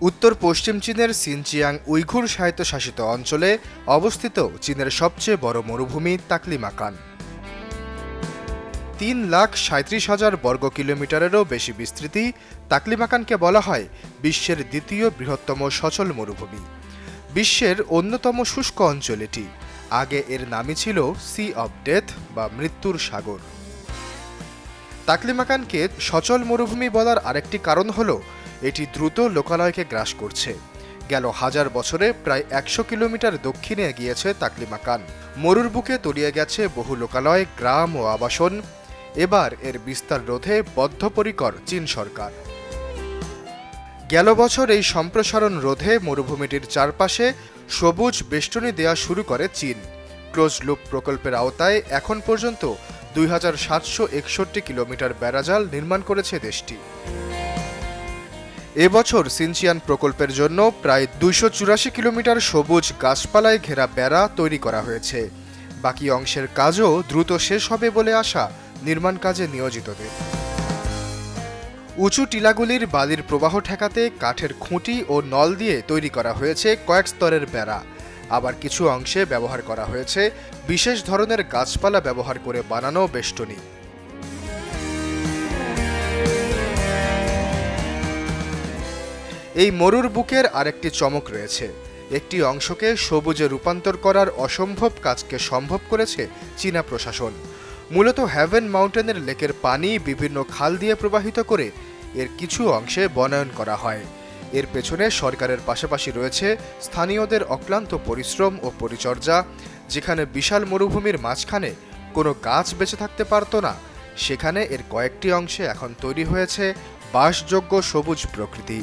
উত্তর পশ্চিম চীনের Xinjiang Uyghur স্বায়ত্তশাসিত অঞ্চলে অবস্থিত চীনের সবচেয়ে বড় মরুভূমি তাকলিমাকান। তিন লাখ সাঁত্রিশ হাজার বর্গ কিলোমিটারেরও বেশি বিস্তৃতি তাকলিমাকানকে বলা হয় বিশ্বের দ্বিতীয় বৃহত্তম সচল মরুভূমি। বিশ্বের অন্যতম শুষ্ক অঞ্চল এটি। আগে এর নামই ছিল সি অব ডেথ বা মৃত্যুর সাগর। তাকলিমাকানকে সচল মরুভূমি বলার আরেকটি কারণ হল, এটি দ্রুত লোকালয়কে গ্রাস করছে। গেল হাজার বছরে প্রায় একশো কিলোমিটার দক্ষিণে এগিয়েছে তাকলিমাকান মরুর বুকে তলিয়ে গেছে বহু লোকালয়, গ্রাম ও আবাসন। এবার এর বিস্তার রোধে বদ্ধপরিকর চীন সরকার। গেল বছর এই সম্প্রসারণ রোধে মরুভূমিটির চারপাশে সবুজ বেষ্টনী দেয়া শুরু করে চীন। ক্লোজ লুপ প্রকল্পের আওতায় এখন পর্যন্ত দুই হাজার সাতশো একষট্টি কিলোমিটার ব্যারাজাল নির্মাণ করেছে দেশটি। এবছর সিনচিয়ান প্রকল্পের জন্য প্রায় দুইশো চুরাশি কিলোমিটার সবুজ গাছপালায় ঘেরা বেড়া তৈরি করা হয়েছে। বাকি অংশের কাজও দ্রুত শেষ হবে বলে আশা নির্মাণ কাজে নিয়োজিতদের। উঁচু টিলাগুলির বালির প্রবাহ ঠেকাতে কাঠের খুঁটি ও নল দিয়ে তৈরি করা হয়েছে কয়েক স্তরের বেড়া। আবার কিছু অংশে ব্যবহার করা হয়েছে, বিশেষ ধরনের গাছপালা ব্যবহার করে বানানো বেষ্টনী। এই মরুর বুকের আরেকটি চমক রয়েছে। একটি অংশকে সবুজে রূপান্তর করার অসম্ভব কাজকে সম্ভব করেছে চীনা প্রশাসন। মূলত হ্যাভেন মাউন্টেনের লেকের পানি বিভিন্ন খাল দিয়ে প্রবাহিত করে এর কিছু অংশে বনায়ন করা হয়। এর পেছনে সরকারের পাশাপাশি রয়েছে স্থানীয়দের অক্লান্ত পরিশ্রম ও পরিচর্যা, যেখানে বিশাল মরুভূমির মাঝখানে কোনো গাছ বেঁচে থাকতে পারত না। সেখানে এর কয়েকটি অংশে এখন তৈরি হয়েছে বাসযোগ্য সবুজ প্রকৃতি।